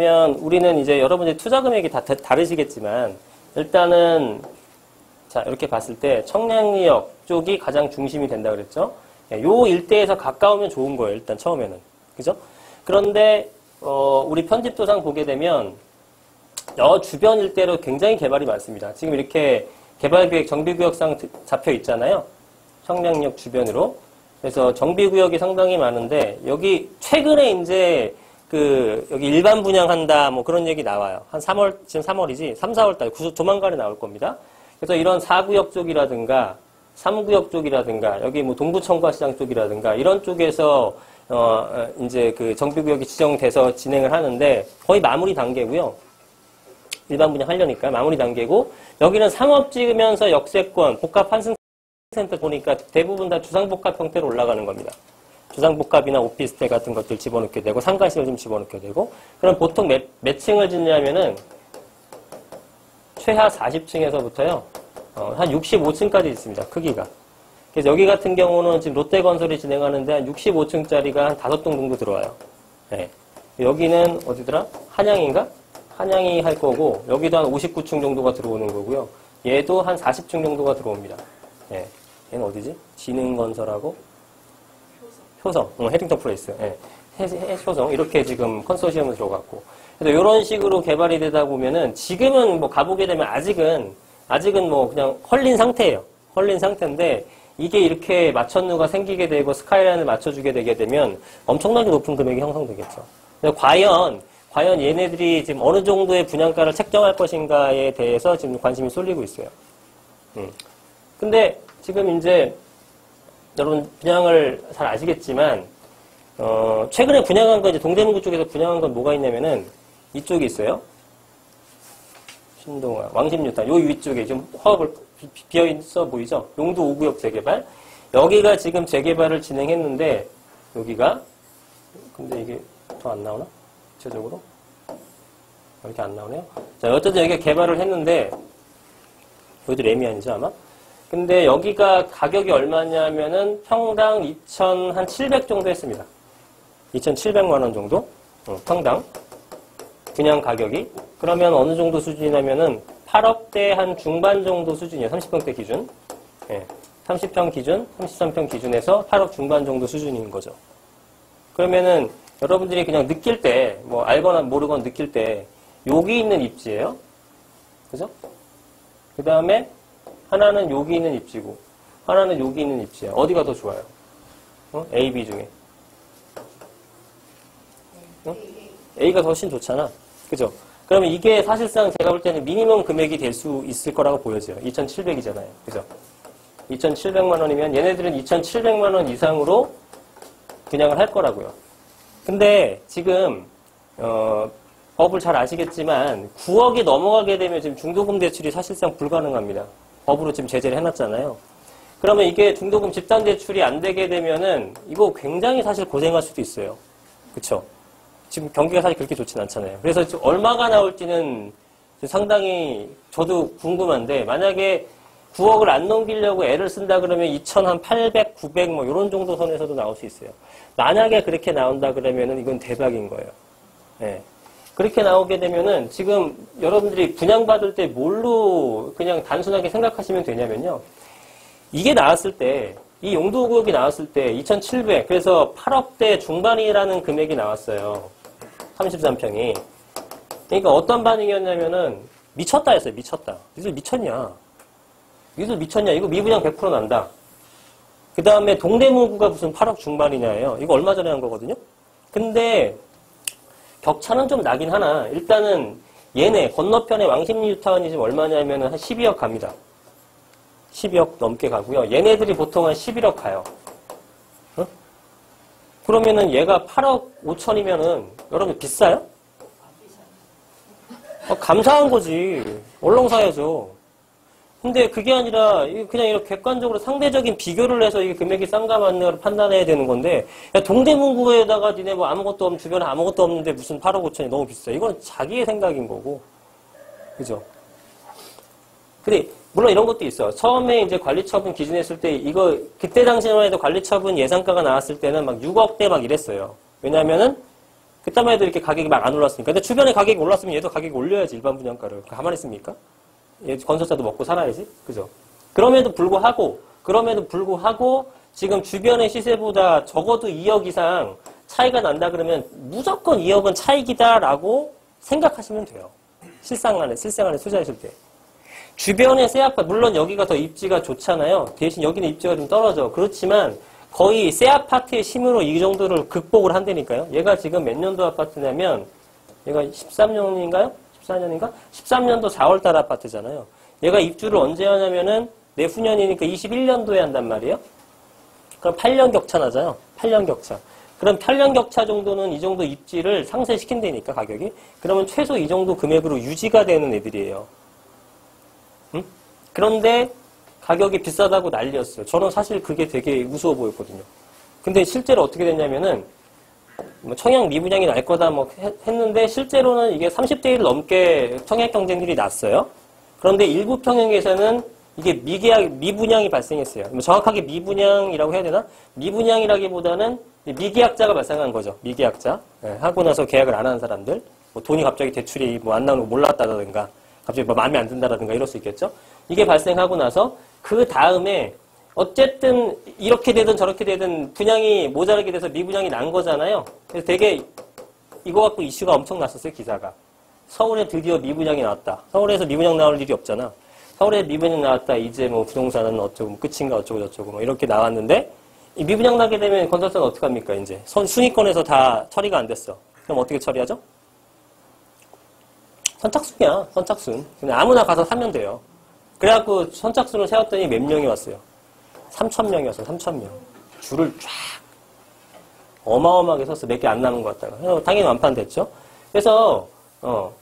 그러면 우리는 이제 여러분의 투자 금액이 다 다 르시겠지만 일단은 자 이렇게 봤을 때 청량리역 쪽이 가장 중심이 된다 그랬죠. 예, 요 일대에서 가까우면 좋은 거예요. 일단 처음에는 그죠? 그런데 어, 우리 편집도상 보게 되면 여 주변 일대로 굉장히 개발이 많습니다. 지금 이렇게 개발계획 정비구역상 잡혀 있잖아요. 청량역 주변으로. 그래서 정비구역이 상당히 많은데 여기 최근에 이제 그 여기 일반 분양한다 뭐 그런 얘기 나와요. 한 3월 지금 3월이지 3, 4월 달 조만간에 나올 겁니다. 그래서 이런 4구역 쪽이라든가 3구역 쪽이라든가 여기 뭐 동부청과시장 쪽이라든가 이런 쪽에서 어 이제 그 정비구역이 지정돼서 진행을 하는데 거의 마무리 단계고요. 일반 분양 하려니까 마무리 단계고 여기는 상업 찍으면서 역세권 복합 환승 센터 보니까 대부분 다 주상복합 형태로 올라가는 겁니다. 주상복합이나 오피스텔 같은 것들 집어넣게 되고 상가식을 좀 집어넣게 되고 그럼 보통 몇, 몇 층을 짓냐면은 최하 40층에서부터요 어, 한 65층까지 있습니다 크기가. 그래서 여기 같은 경우는 지금 롯데건설이 진행하는데 한 65층짜리가 한 5동 정도 들어와요. 네. 여기는 어디더라? 한양인가? 한양이 할 거고 여기도 한 59층 정도가 들어오는 거고요. 얘도 한 40층 정도가 들어옵니다. 네. 얘는 어디지? 지능건설하고 효성, 어, 헤딩턴 프레이스, 예. 효성 이렇게 지금 컨소시엄을 들어갔고 그래서 이런 식으로 개발이 되다 보면은 지금은 뭐 가보게 되면 아직은 아직은 뭐 그냥 헐린 상태예요. 헐린 상태인데 이게 이렇게 맞췄누가 생기게 되고 스카이라인을 맞춰주게 되게 되면 엄청나게 높은 금액이 형성되겠죠. 과연 과연 얘네들이 지금 어느 정도의 분양가를 책정할 것인가에 대해서 지금 관심이 쏠리고 있어요. 음. 근데 지금 이제 여러분 분양을 잘 아시겠지만 어, 최근에 분양한 건 이제 동대문구 쪽에서 분양한 건 뭐가 있냐면은 이쪽에 있어요. 신동아, 왕십류탄 요 위쪽에 좀 허업을 비어 있어 보이죠? 용도 5구역 재개발. 여기가 지금 재개발을 진행했는데 여기가 근데 이게 더 안 나오나? 구체적으로 이렇게 안 나오네요. 자, 어쨌든 여기가 개발을 했는데 여기도 레미안이죠 아마? 근데 여기가 가격이 얼마냐면은 평당 2,700 정도 했습니다. 2,700만 원 정도? 어, 평당. 분양 가격이. 그러면 어느 정도 수준이냐면은 8억대 한 중반 정도 수준이에요. 30평대 기준. 예. 30평 기준, 33평 기준에서 8억 중반 정도 수준인 거죠. 그러면은 여러분들이 그냥 느낄 때, 뭐 알거나 모르거나 느낄 때, 여기 있는 입지예요. 그죠? 그 다음에 하나는 여기 있는 입지고 하나는 여기 있는 입지야. 어디가 더 좋아요? 어? A, B 중에. 어? A가 훨씬 좋잖아. 그죠? 그러면 이게 사실상 제가 볼 때는 미니멈 금액이 될 수 있을 거라고 보여져요. 2,700이잖아요. 그죠? 2,700만 원이면 얘네들은 2,700만 원 이상으로 분양을 할 거라고요. 근데 지금 어, 법을 잘 아시겠지만 9억이 넘어가게 되면 지금 중도금 대출이 사실상 불가능합니다. 법으로 지금 제재를 해놨잖아요. 그러면 이게 중도금 집단 대출이 안 되게 되면은 이거 굉장히 사실 고생할 수도 있어요. 그쵸? 지금 경기가 사실 그렇게 좋진 않잖아요. 그래서 얼마가 나올지는 상당히 저도 궁금한데 만약에 9억을 안 넘기려고 애를 쓴다 그러면 2,800, 900 뭐 이런 정도 선에서도 나올 수 있어요. 만약에 그렇게 나온다 그러면은 이건 대박인 거예요. 네. 그렇게 나오게 되면은 지금 여러분들이 분양받을 때 뭘로 그냥 단순하게 생각하시면 되냐면요. 이게 나왔을 때, 이 용도 구역이 나왔을 때 2,700, 그래서 8억대 중반이라는 금액이 나왔어요. 33평이. 그러니까 어떤 반응이었냐면은 미쳤다 했어요. 미쳤다. 이들 미쳤냐. 이들 미쳤냐. 이거 미분양 100% 난다. 그 다음에 동대문구가 무슨 8억 중반이냐예요. 이거 얼마 전에 한 거거든요. 근데 격차는 좀 나긴 하나 일단은 얘네 건너편에 왕십리뉴타운이 지금 얼마냐면 한 12억 갑니다. 12억 넘게 가고요. 얘네들이 보통 한 11억 가요. 어? 그러면은 얘가 8억 5천이면은 여러분 비싸요? 어, 감사한 거지. 얼렁 사야죠. 근데 그게 아니라 그냥 이렇게 객관적으로 상대적인 비교를 해서 이게 금액이 싼가 맞나를 판단해야 되는 건데 동대문구에다가 니네 뭐 아무것도 없는 주변에 아무것도 없는데 무슨 8억 5천이 너무 비싸. 이건 자기의 생각인 거고. 그죠? 근데 물론 이런 것도 있어. 처음에 이제 관리처분 기준했을 때 이거 그때 당시만 해도 관리처분 예상가가 나왔을 때는 막 6억대 막 이랬어요. 왜냐면은 그때만 해도 이렇게 가격이 막 안 올랐으니까. 근데 주변에 가격이 올랐으면 얘도 가격이 올려야지, 일반 분양가를. 가만히 있습니까? 얘 건설사도 먹고 살아야지. 그죠? 그럼에도 불구하고, 그럼에도 불구하고, 지금 주변의 시세보다 적어도 2억 이상 차이가 난다 그러면 무조건 2억은 차익이다라고 생각하시면 돼요. 실상안에, 실생안에 투자하실 때. 주변의 새 아파트, 물론 여기가 더 입지가 좋잖아요. 대신 여기는 입지가 좀 떨어져. 그렇지만 거의 새 아파트의 힘으로 이 정도를 극복을 한다니까요. 얘가 지금 몇 년도 아파트냐면 얘가 13년인가요? 14년인가? 13년도 4월달 아파트잖아요. 얘가 입주를 언제 하냐면은 내후년이니까 21년도에 한단 말이에요. 그럼 8년 격차 나잖아요. 8년 격차. 그럼 8년 격차 정도는 이 정도 입지를 상쇄시킨다니까 가격이. 그러면 최소 이 정도 금액으로 유지가 되는 애들이에요. 응? 그런데 가격이 비싸다고 난리였어요. 저는 사실 그게 되게 무서워 보였거든요. 근데 실제로 어떻게 됐냐면은 뭐 청약 미분양이 날 거다 뭐 했는데 실제로는 이게 30대 1 넘게 청약 경쟁률이 났어요. 그런데 일부 평형에서는 이게 미계약 미분양이 발생했어요. 뭐 정확하게 미분양이라고 해야 되나? 미분양이라기보다는 미계약자가 발생한 거죠. 미계약자 네, 하고 나서 계약을 안 하는 사람들, 뭐 돈이 갑자기 대출이 뭐 안 나오는 거 몰랐다든가, 갑자기 뭐 마음에 안 든다라든가 이럴 수 있겠죠. 이게 발생하고 나서 그 다음에 어쨌든 이렇게 되든 저렇게 되든 분양이 모자라게 돼서 미분양이 난 거잖아요. 그래서 되게 이거 갖고 이슈가 엄청 났었어요, 기사가. 서울에 드디어 미분양이 나왔다. 서울에서 미분양 나올 일이 없잖아. 서울에 미분양 나왔다. 이제 뭐 부동산은 어쩌고 뭐 끝인가 어쩌고 저쩌고 뭐 이렇게 나왔는데 이 미분양 나게 되면 건설사는 어떻게 합니까, 이제? 선, 순위권에서 다 처리가 안 됐어. 그럼 어떻게 처리하죠? 선착순이야, 선착순. 그냥 아무나 가서 사면 돼요. 그래갖고 선착순을 세웠더니 몇 명이 왔어요? 3천 명이었어요. 3천 명. 줄을 쫙 어마어마하게 섰어. 몇개 안 남은 것 같다가. 당연히 완판됐죠. 그래서 어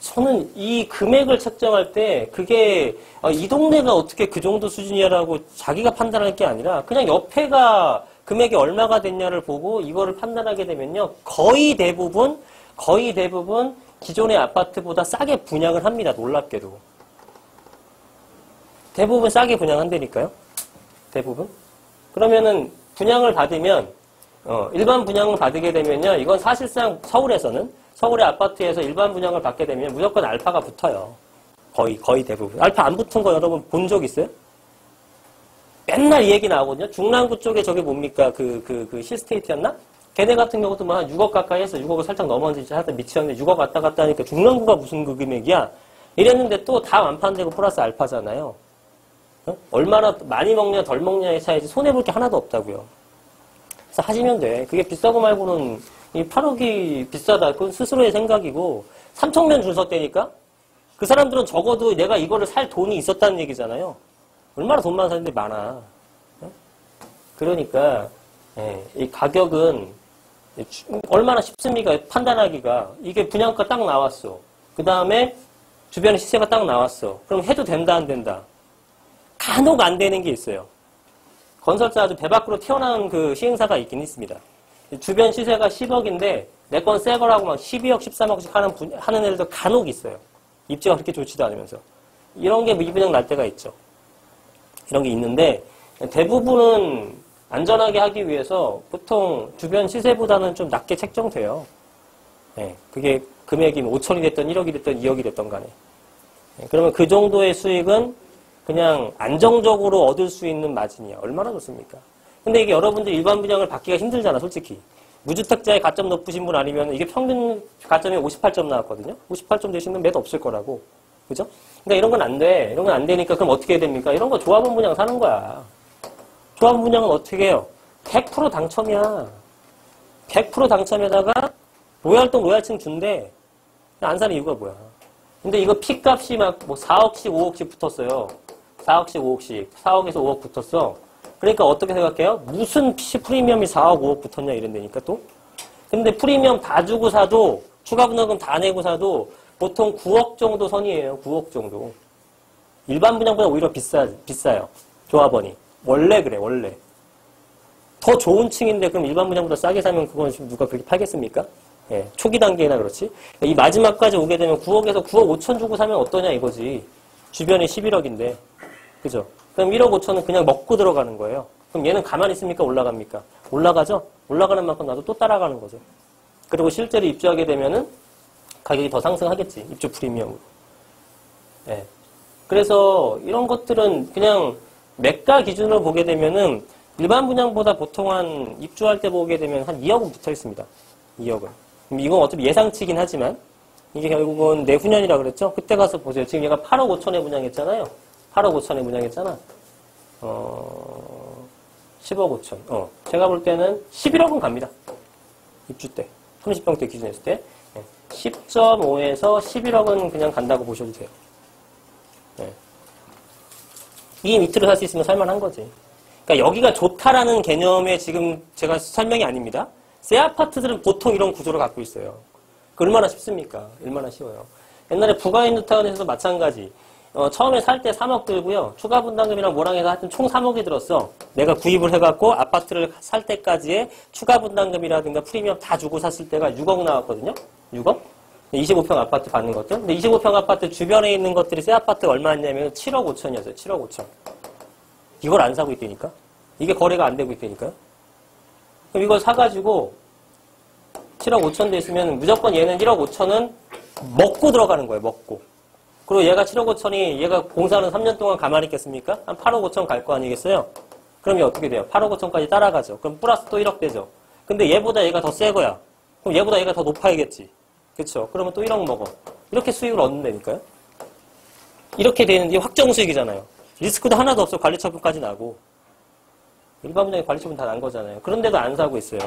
저는 이 금액을 책정할 때 그게 어, 이 동네가 어떻게 그 정도 수준이야라고 자기가 판단할 게 아니라 그냥 옆에가 금액이 얼마가 됐냐를 보고 이거를 판단하게 되면요. 거의 대부분 거의 대부분 기존의 아파트보다 싸게 분양을 합니다. 놀랍게도. 대부분 싸게 분양한다니까요. 대부분. 그러면은 분양을 받으면 어, 일반 분양을 받게 되면요. 이건 사실상 서울에서는 서울의 아파트에서 일반 분양을 받게 되면 무조건 알파가 붙어요. 거의 거의 대부분. 알파 안 붙은 거 여러분 본 적 있어요? 맨날 이 얘기 나오거든요. 중랑구 쪽에 저게 뭡니까? 그, 그, 그 실스테이트였나? 걔네 같은 경우도 뭐 한 6억 가까이 했어. 6억을 살짝 넘었는지 하여튼 미치었는데 6억 왔다 갔다 하니까 중랑구가 무슨 그 금액이야? 이랬는데 또 다 완판되고 플러스 알파잖아요. 어? 얼마나 많이 먹냐 덜 먹냐의 차이지 손해볼 게 하나도 없다고요. 그래서 하시면 돼. 그게 비싸고 말고는 이 8억이 비싸다. 그건 스스로의 생각이고 3천면 줄 섰다니까? 그 사람들은 적어도 내가 이거를 살 돈이 있었다는 얘기잖아요. 얼마나 돈 많은 사람들이 많아. 어? 그러니까 예, 이 가격은 얼마나 쉽습니까? 판단하기가. 이게 분양가 딱 나왔어. 그 다음에 주변에 시세가 딱 나왔어. 그럼 해도 된다, 안 된다? 간혹 안 되는 게 있어요. 건설사 아주 배 밖으로 튀어나온 그 시행사가 있긴 있습니다. 주변 시세가 10억인데 내 건 새 거라고 막 12억, 13억씩 하는, 분, 하는 애들도 간혹 있어요. 입지가 그렇게 좋지도 않으면서. 이런 게 미분양 날 때가 있죠. 이런 게 있는데 대부분은 안전하게 하기 위해서 보통 주변 시세보다는 좀 낮게 책정돼요. 네, 그게 금액이 5천이 뭐 됐던 1억이 됐던 2억이 됐던 간에. 네, 그러면 그 정도의 수익은 그냥 안정적으로 얻을 수 있는 마진이야. 얼마나 좋습니까? 근데 이게 여러분들 일반 분양을 받기가 힘들잖아, 솔직히. 무주택자의 가점 높으신 분 아니면 이게 평균 가점이 58점 나왔거든요. 58점 되시는 매도 없을 거라고. 그죠? 그러니까 이런 건 안 돼. 이런 건 안 되니까 그럼 어떻게 해야 됩니까? 이런 거 조합원 분양 사는 거야. 조합원 분양은 어떻게 해요? 100% 당첨이야. 100% 당첨에다가 로얄동 로얄층 준대. 안 사는 이유가 뭐야? 근데 이거 피값이 막 뭐 4억씩 5억씩 붙었어요. 4억씩 5억씩. 4억에서 5억 붙었어. 그러니까 어떻게 생각해요? 무슨 프리미엄이 4억 5억 붙었냐 이런다니까 또. 근데 프리미엄 다 주고 사도 추가 분담금 다 내고 사도 보통 9억 정도 선이에요. 9억 정도. 일반 분양보다 오히려 비싸, 비싸요. 조합원이. 원래 그래, 원래. 더 좋은 층인데 그럼 일반 분양보다 싸게 사면 그건 누가 그렇게 팔겠습니까? 예, 초기 단계나 그렇지. 이 마지막까지 오게 되면 9억에서 9억 5천 주고 사면 어떠냐 이거지. 주변에 11억인데. 그죠? 그럼 1억 5천은 그냥 먹고 들어가는 거예요. 그럼 얘는 가만히 있습니까? 올라갑니까? 올라가죠? 올라가는 만큼 나도 또 따라가는 거죠. 그리고 실제로 입주하게 되면은 가격이 더 상승하겠지. 입주 프리미엄으로. 예. 그래서 이런 것들은 그냥 매가 기준으로 보게 되면은 일반 분양보다 보통 한 입주할 때 보게 되면 한 2억은 붙어 있습니다. 2억은. 이건 어차피 예상치긴 하지만 이게 결국은 내후년이라 그랬죠? 그때 가서 보세요. 지금 얘가 8억 5천에 분양했잖아요. 8억 5천에 분양했잖아. 어, 10억 5천. 어, 제가 볼 때는 11억은 갑니다. 입주 때. 30평 대 기준했을 때. 10.5에서 11억은 그냥 간다고 보셔도 돼요. 네. 이 밑으로 살 수 있으면 살만한 거지. 그러니까 여기가 좋다라는 개념의 지금 제가 설명이 아닙니다. 새 아파트들은 보통 이런 구조를 갖고 있어요. 그 얼마나 쉽습니까? 얼마나 쉬워요. 옛날에 부가인뉴타운에서도 마찬가지. 어, 처음에 살 때 3억 들고요. 추가 분담금이랑 뭐랑 해서 하여튼 총 3억이 들었어. 내가 구입을 해갖고 아파트를 살 때까지의 추가 분담금이라든가 프리미엄 다 주고 샀을 때가 6억 나왔거든요. 6억? 25평 아파트 받는 것들. 근데 25평 아파트 주변에 있는 것들이 새 아파트가 얼마였냐면 7억 5천이었어요. 7억 5천. 이걸 안 사고 있다니까? 이게 거래가 안 되고 있다니까요? 그럼 이걸 사가지고 7억 5천 돼 있으면 무조건 얘는 1억 5천은 먹고 들어가는 거예요. 먹고. 그리고 얘가 7억 5천이 얘가 공사는 3년 동안 가만히 있겠습니까? 한 8억 5천 갈 거 아니겠어요? 그럼 얘 어떻게 돼요? 8억 5천까지 따라가죠. 그럼 플러스 또 1억 되죠. 근데 얘보다 얘가 더 새 거야. 그럼 얘보다 얘가 더 높아야겠지. 그렇죠? 그러면 또 1억 먹어. 이렇게 수익을 얻는다니까요? 이렇게 되는 게 확정 수익이잖아요. 리스크도 하나도 없어. 관리 처분까지 나고. 일반 분양의 관리 처분 다 난 거잖아요. 그런데도 안 사고 있어요.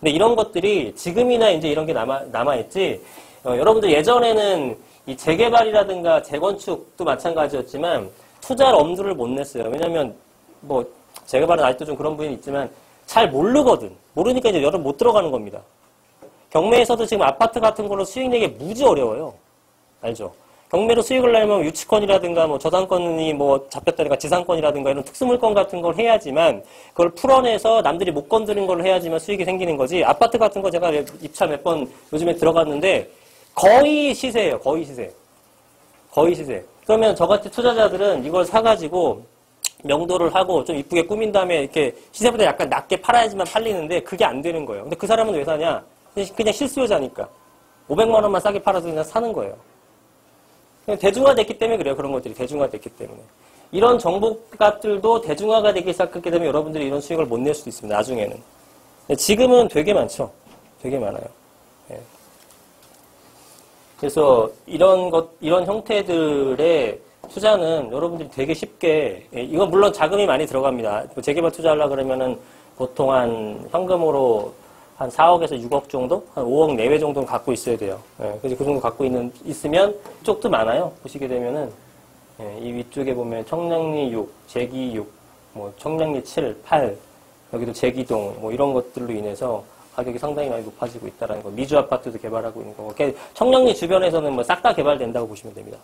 근데 이런 것들이 지금이나 이제 이런 게 남아, 남아있지, 어, 여러분들 예전에는 이 재개발이라든가 재건축도 마찬가지였지만 투자를 엄두를 못 냈어요. 왜냐면 뭐 재개발은 아직도 좀 그런 부분이 있지만 잘 모르거든. 모르니까 이제 여러분 못 들어가는 겁니다. 경매에서도 지금 아파트 같은 걸로 수익 내기 무지 어려워요. 알죠? 경매로 수익을 내려면 유치권이라든가 뭐 저당권이 뭐 잡혔다든가 지상권이라든가 이런 특수물권 같은 걸 해야지만 그걸 풀어내서 남들이 못 건드린 걸 해야지만 수익이 생기는 거지. 아파트 같은 거 제가 입찰 몇 번 요즘에 들어갔는데 거의 시세예요. 거의 시세. 거의 시세. 그러면 저같이 투자자들은 이걸 사가지고 명도를 하고 좀 이쁘게 꾸민 다음에 이렇게 시세보다 약간 낮게 팔아야지만 팔리는데 그게 안 되는 거예요. 근데 그 사람은 왜 사냐? 그냥 실수요자니까. 500만 원만 싸게 팔아도 그냥 사는 거예요. 그냥 대중화됐기 때문에 그래요. 그런 것들이 대중화됐기 때문에. 이런 정보값들도 대중화가 되기 시작하게 되면 여러분들이 이런 수익을 못 낼 수도 있습니다. 나중에는. 지금은 되게 많죠. 되게 많아요. 예. 그래서 이런 것, 이런 형태들의 투자는 여러분들이 되게 쉽게, 예, 이건 물론 자금이 많이 들어갑니다. 뭐 재개발 투자하려 그러면은 보통 한 현금으로 한 4억에서 6억 정도? 한 5억 내외 정도는 갖고 있어야 돼요. 예, 그래서 그 정도 갖고 있는, 있으면 쪽도 많아요. 보시게 되면은, 예, 이 위쪽에 보면 청량리 6, 제기 6, 뭐 청량리 7, 8, 여기도 제기동, 뭐 이런 것들로 인해서 가격이 상당히 많이 높아지고 있다는 거. 미주 아파트도 개발하고 있는 거고. 청량리 주변에서는 뭐 싹 다 개발된다고 보시면 됩니다.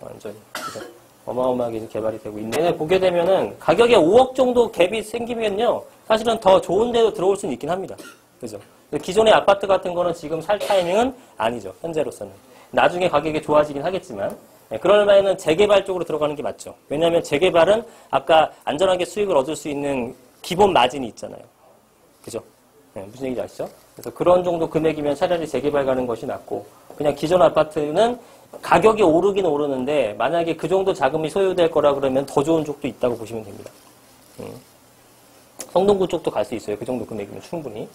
완전히. 그래서 어마어마하게 개발이 되고 있는데 보게 되면은 가격에 5억 정도 갭이 생기면요. 사실은 더 좋은 데로 들어올 수는 있긴 합니다. 그죠? 기존의 아파트 같은 거는 지금 살 타이밍은 아니죠. 현재로서는. 나중에 가격이 좋아지긴 하겠지만. 네, 그럴 바에는 재개발 쪽으로 들어가는 게 맞죠. 왜냐하면 재개발은 아까 안전하게 수익을 얻을 수 있는 기본 마진이 있잖아요. 그죠? 네, 무슨 얘기인지 아시죠? 그래서 그런 정도 금액이면 차라리 재개발 가는 것이 낫고 그냥 기존 아파트는 가격이 오르긴 오르는데 만약에 그 정도 자금이 소요될 거라 그러면 더 좋은 쪽도 있다고 보시면 됩니다. 음. 성동구 쪽도 갈 수 있어요. 그 정도 금액이면 충분히.